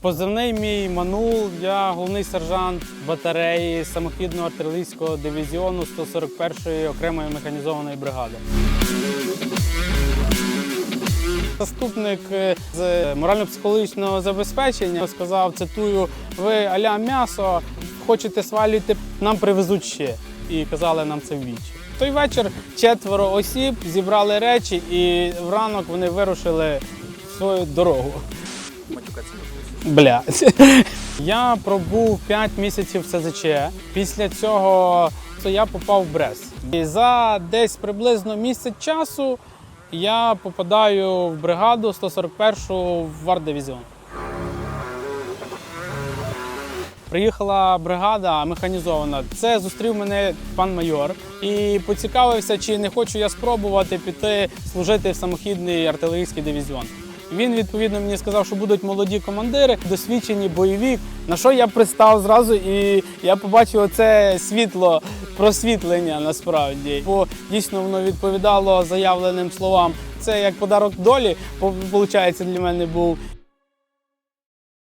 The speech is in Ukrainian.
Позивний мій Манул, я головний сержант батареї самохідного артилерійського дивізіону 141-ї окремої механізованої бригади. Заступник е, з морально-психологічного забезпечення сказав, цитую, ви аля м'ясо, хочете свалювати, нам привезуть ще. І казали нам це ввічі. В той вечір четверо осіб зібрали речі і вранок вони вирушили в свою дорогу. Блядь. Я пробув 5 місяців в ЦЗЧ. Після цього то я попав в Брест. І за десь приблизно місяць часу я попадаю в бригаду 141-шу в арт-дивізіон. Приїхала бригада механізована. Це зустрів мене пан майор і поцікавився, чи не хочу я спробувати піти служити в самохідний артилерійський дивізіон. Він відповідно мені сказав, що будуть молоді командири, досвідчені бойові. На що я пристав зразу, і я побачив це світло, просвітлення насправді. Бо дійсно воно відповідало заявленим словам. Це як подарок долі, виходить, для мене був.